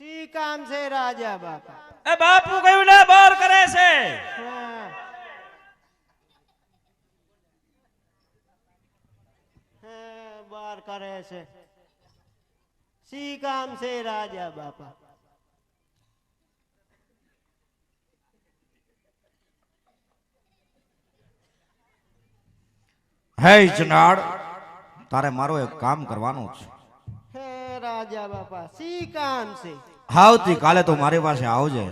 શી કામ છે રાજા બાપા. એ બાપુ કયું ને બોર કરે છે? બાર કરે છે. શી કામ છે રાજા બાપા. હે જનાડ તારે મારો એક કામ કરવાનું છે. રાજા બાપા સી કામ છે? આવતી કાલે તો મારી પાસે આવજે.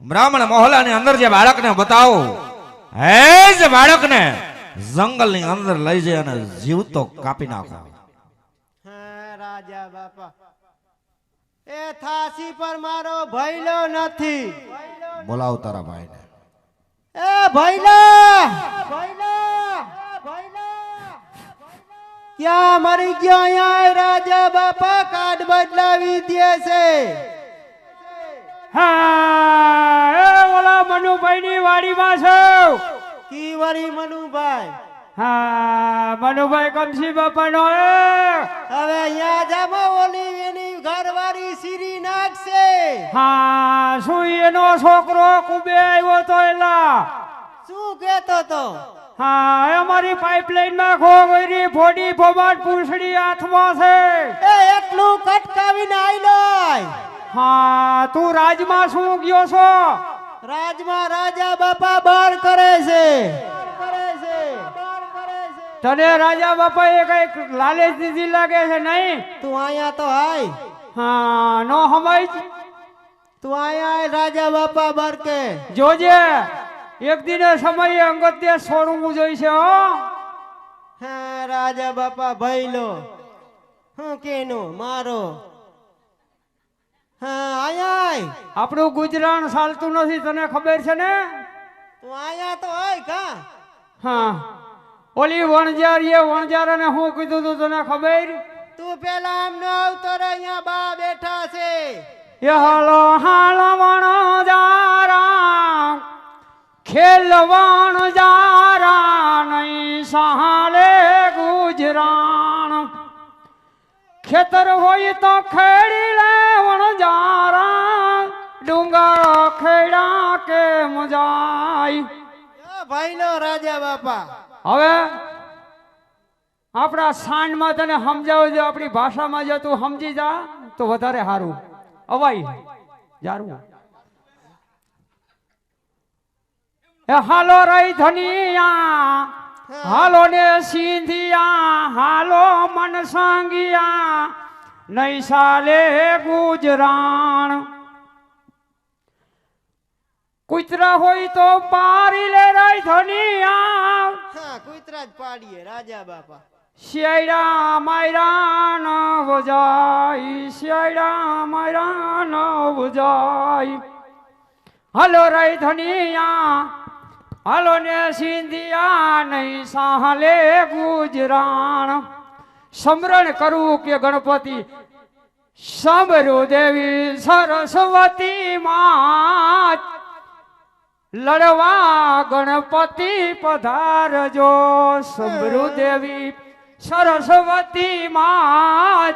બ્રાહ્મણ મોહલ્લાની અંદર જે બાળકને બતાવો હે જે બાળકને જંગલની અંદર લઈ જઈ અને જીવતો કાપી નાખો. હા રાજા બાપા એ થાસી પર મારો ભયલો નથી. બોલાવ તારા ભાઈને. એ ભૈલા ભૈલા ભૈલા ક્યાં મરી ગયો અહીંયા રાજા બાપા કાર્ડ બદલાવી દે છે. હા એ ઓલા મનુભાઈ ની વાડીમાં છે? કી વાડી મનુભાઈ? હા મનુભાઈ કમસી બાપા નો હવે અહીંયા જામો ઓલી એની ઘરવાળી સીરી નાખશે. હા શું એનો છોકરો કુબે આવ્યો તો એલા? શું કેતો તો? હા અમારી પાઇપલાઇનમાં ખો ગઈ ફોડી ફોબાટ પૂંછડી હાથમાં છે. એ એટલું કટકાવીને આયલો હા તું રાજમાં શું ગયો છો? રાજમાં રાજા બાપા બાર કરે છે. કરે છે તને રાજા બાપા એ કંઈક લાલચ દીધી લાગે છે નહીં? તું અહીંયા તો આય. હા નો હમાય તું અહીંયા રાજા બાપા બાર કે જોજે. એક દિને સમયે અંગત્ય છોડવું જોઈશે હો? હા રાજા બાપા ભૈલો હું કેનું? મારો. હા આય આપણું ગુજરાન ચાલતું નથી તને ખબર છે ને? તું અહીંયા તો આય કા? હા. ઓલી વણજાર એ વણજાર ને હું કીધું તું તને ખબર? તું પેલા આમ ન આવતો રે અહીંયા બા બેઠા છે. એ હાલો હાલો વણજારા ખેલ વણજારા નહીં સહાલે ગુજરાણ. ખેતર હોય તો ખેડી લેવણ જારા. ડુંગર ખેડા કે મજાય ભાઈ નો રાજા બાપા. હવે આપણા સાંજમાં તને સમજાવું આપણી ભાષામાં જો તું સમજી જા તો વધારે સારું. અવાય. જારું એ હાલો રહી ધનિયા હાલો ને સિંધિયા હાલો મન સાંગિયા નહીં સાલે ગુજરાણ. કુતરા હોય તો પારી લે રાય ધનિયા. હા કુતરા જ પાડીએ રાજા બાપા. શિયાળા માયરા ન બજાય શિયાળા માયરા ન હલો રાય ધનિયા હાલો ને સિંધિયા નહીં સાહલે ગુજરાણ. સમરણ કરવું કે ગણપતિ? સાંભળ્યો દેવી સરસ્વતી માં લડવા ગણપતિ પધારજો. સમૃ દેવી સરસ્વતી માં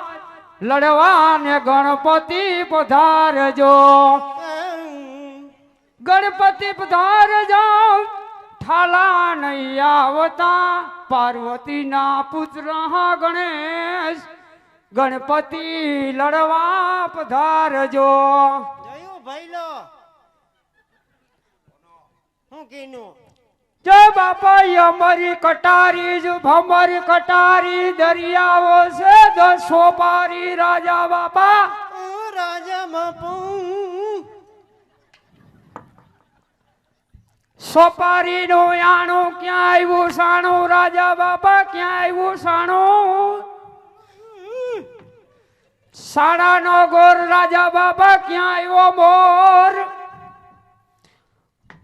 લડવા ને ગણપતિ પધારજો. ગણપતિ પધારજો. ઠાલા નહીં આવતા પાર્વતીના પુત્ર ગણેશ. ગણપતિ લડવા પધારજો. જોયું હું કીનું? જય બાપા અમારી કટારી જ ભમરી કટારી દરિયાઓ છે દસો પારી રાજા બાપા. રાજા બાપુ સોપારી નું યાણું ક્યાં આવ્યું? સાણું રાજા બાપા ક્યાં આવ્યું? સાણું? સાડા નો ગોર રાજા બાપા ક્યાં આવ્યો? મોર.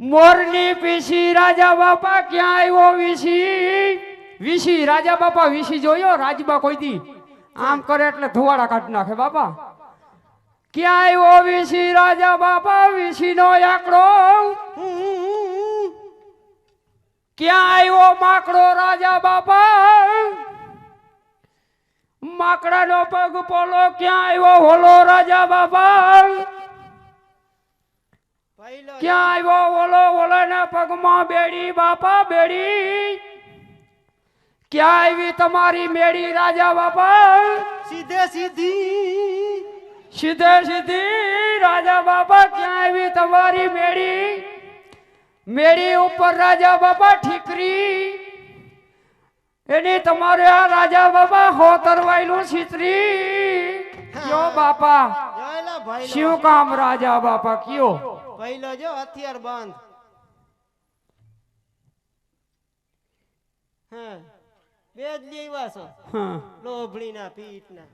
મોરની પીસી રાજા બાપા ક્યાં આવ્યો? વિસી. વિસી. રાજા બાપા વિસી જોયો? રાજબા કોઈ દી. આમ કરે એટલે ધુવાડા કાઢી નાખે બાપા. ક્યાં આવ્યો? વિસી રાજા બાપા વિસી નો આંકડો. ક્યાં આવ્યો માકડો રાજા બાપા? માકડાનો પગ પોલો ક્યાં આવ્યો હોલો રાજા બાપા? ક્યાં આવ્યો ઓલો ઓલાના પગમાં બેડી બાપા બેડી? ક્યાં આવી તમારી મેડી રાજા બાપા? સીધે સીધી. સીધે સીધી રાજા બાપા ક્યાં આવી તમારી મેડી મેડી ઉપર રાજા બાપા ઠીકરી. એની તમારે આ રાજા બાપા હો તરવાયેલું છીતરી. કયો બાપા શું કામ રાજા બાપા કયો? પહેલો જો હથિયાર બંધ. હે. બે જ લેવા છો. હા. લોભડીના પીઠના.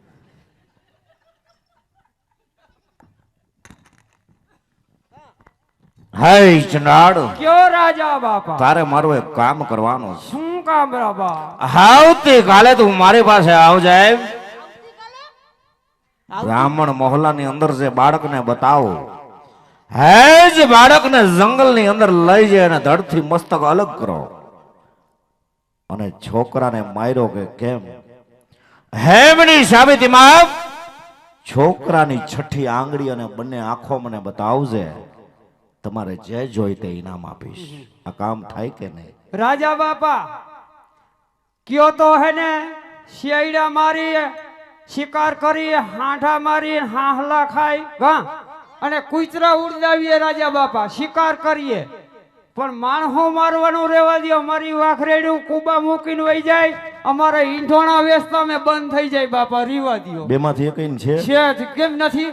હે ચંડાળ કયો રાજા બાપા? તારે મારું એક કામ કરવાનું શું કામ બાપા? આવતી કાલે તું મારી પાસે આવજે. બ્રાહ્મણ મહોલાની અંદર જે બાળકને બતાવો હે જ બાળકને જંગલની અંદર લઈ જાય અને ધડથી મસ્તક અલગ કરો. અને છોકરાને માર્યો કે કેમ? હેમની સાબિતીમાં છોકરાની છઠ્ઠી આંગળી અને બંને આંખો મને બતાવજે. તમારે જે જોઈ તે ઇનામ આપીશ. આ કામ થાય કે નહીં? રાજા બાપા કયો તો હે ને શિયાળા મારી શિકાર કરી હાંઠા મારી હાહલા ખાઈ હા અને કુતરા ઉડાવીએ રાજા બાપા શિકાર કરીએ. પણ માણસો મારવાનું રહેવા દો મારી વાખરેડું કુબા મૂકીને વહી જાય. અમારે ઈંધોણા વેચતા મેં બંધ થઈ જાય બાપા રીવા દો બેમાંથી એક છે? છે કેમ નથી?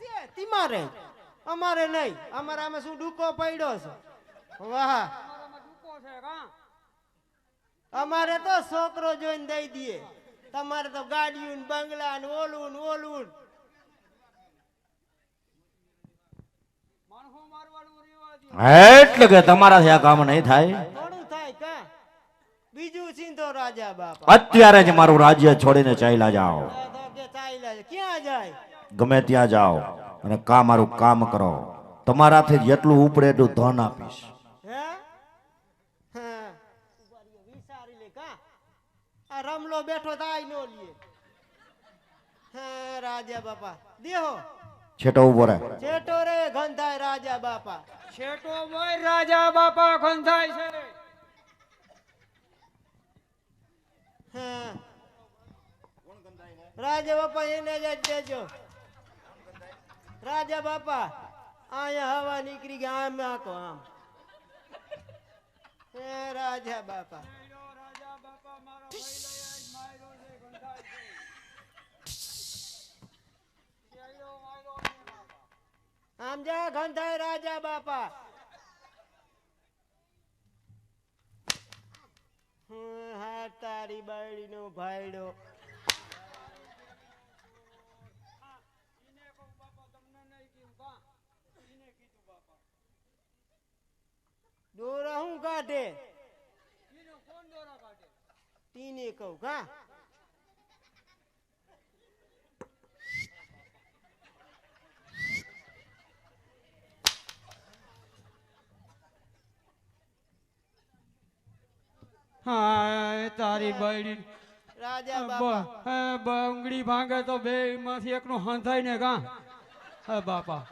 છે તીમારે. અમારે નહીં. અમારે આમાં શું ડૂકો પડ્યો છે? વાહ. અમારે તો છોકરો જોઈને દઈ દઈએ. તમારે તો ગાડીયું ને બંગલા ને ઓલું ને ઓલું. એટલે કે તમારાથી આ કામ નહીં થાય. થોડું થાય કા? બીજું ચિંતો રાજા બાપા. અત્યારે જ મારું રાજ્ય છોડીને ચાલ્યા જાઓ. ક્યાં જાય? ગમે ત્યાં જાઓ. અને કા મારું કામ કરો? તમારાથી જેટલું ઉપડે એટલું ધન આપીશ. હે? હા? વિચારી લે કા આ રમલો બેઠો થાય નો લે. હા રાજા બાપા દેહો. છેટો ઊભો રહે. છેટો રે ગંધાય રાજા બાપા. છેટો મોય રાજા બાપા ગંધાય છે હા? રાજા બાપા એને જ દેજો. રાજા બાપા, અહીંયા હવા નીકળી ગઈ, આમ આખો આમ. હે રાજા બાપા. આમ જા ગંધાય રાજા બાપા. હા તારી બાયડી નો ભાઈડો દોરા હું કાઢે? તીને કહું કા હા તારી બૈડી. રાજા બાપા. બંગડી ભાંગે તો બે માંથી એકનું હંધાય ને કા હા બાપા.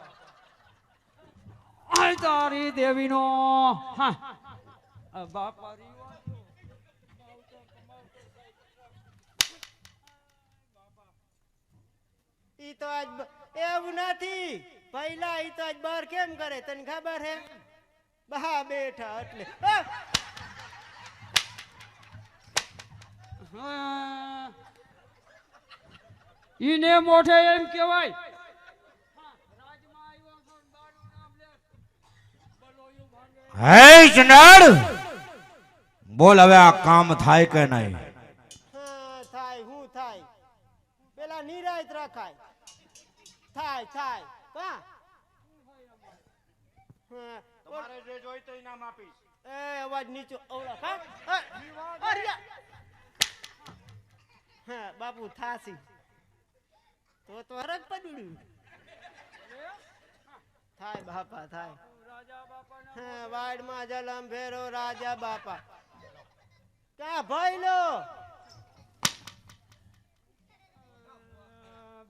આય તારી દેવીનો. હા. બાપા ઈ તો આજ એવું નથી. પહેલા ઈ તો આજ બહાર કેમ કરે? તને ખબર હે? બહા બેઠા એટલે. ઈને મોઢે એમ કેવાય હે ચંડાળ બોલ હવે આ કામ થાય કે નહીં? થાય હું થાય. પેલા નિરાયત રાખાય. થાય થાય. કા? તમારે જે જોઈતો ઇનામ આપીશ. એ અવાજ નીચો ઓલા કા હા. બાપુ થાસી તો તો હરક પડ્યું થાય બાપા થાય. વાડમાં જલમ ફેરો રાજા બાપા. ક્યાં ભાઈ લો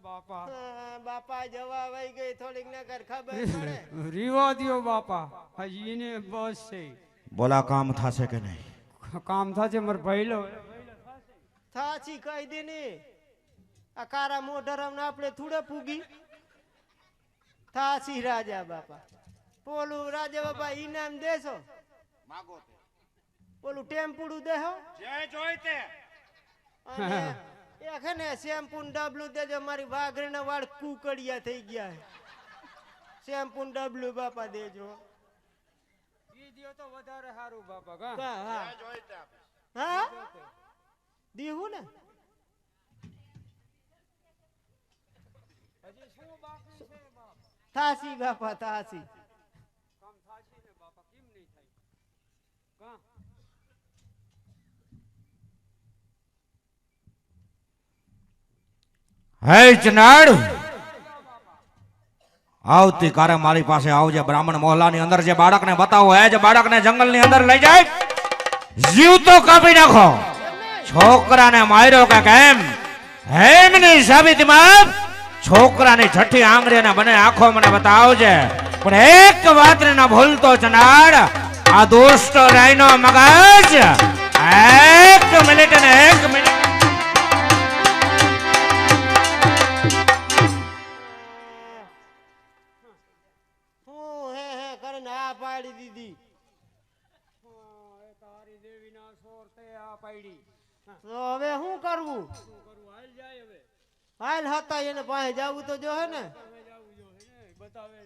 બાપા. બાપા જવા વઈ ગઈ થોડીક નકર ખબર પડે. રીવા દ્યો બાપા. હજી બસ છે. બોલા કામ થશે કે નહીં? કામ થશે મારે ભઈલો. થાચી કહી દે આ કારા મોઢરમ આપણે થોડે પૂગી. થાસી રાજા બાપા. પોલું રાજે બાપા ઈનામ દેશો. પોલું ટેમ્પુડું દેહો. જે જોઈ તે અને એક ને શેમ્પુ ડબલું દેજો મારી વાઘરીના વાળ કુકડિયા થઈ ગયા છે. શેમ્પુ ડબલું બાપા દેજો. ઈ દ્યો તો વધારે સારું બાપા કા? હા હા. હા? દીવું ને? હજી શું બાકી છે બાપ? થાસી બાપા થાસી કામ થાશે ને બાપા કેમ નહીં થાય કા હે ચનાડ આવતીકાલે મારી પાસે આવજે બ્રાહ્મણ મોહલાની અંદર જે બાળકને બતાવો, હે જે બાળકને જંગલની અંદર લઈ જાય, જીવ તો કાપી નાખો. છોકરાને માર્યો કે કેમ? હેમની સાબિતીમાં છોકરાની છઠ્ઠી આંગળીને બને આંખો મને બતાવજે. પણ એક વાતને ના ભૂલતો ચનાડ આ દુષ્ટ રાયનો મગજ એક મિનિટ ને એક મિનિટ આ પાડી દીધી. તારી દેવી ના સોર તે આ પાડી. તો હવે શું કરવું? શું કરવું? હાલ જાય હવે. હાલ હતા એને પાસે જવું તો જો હે ને. બતાવે.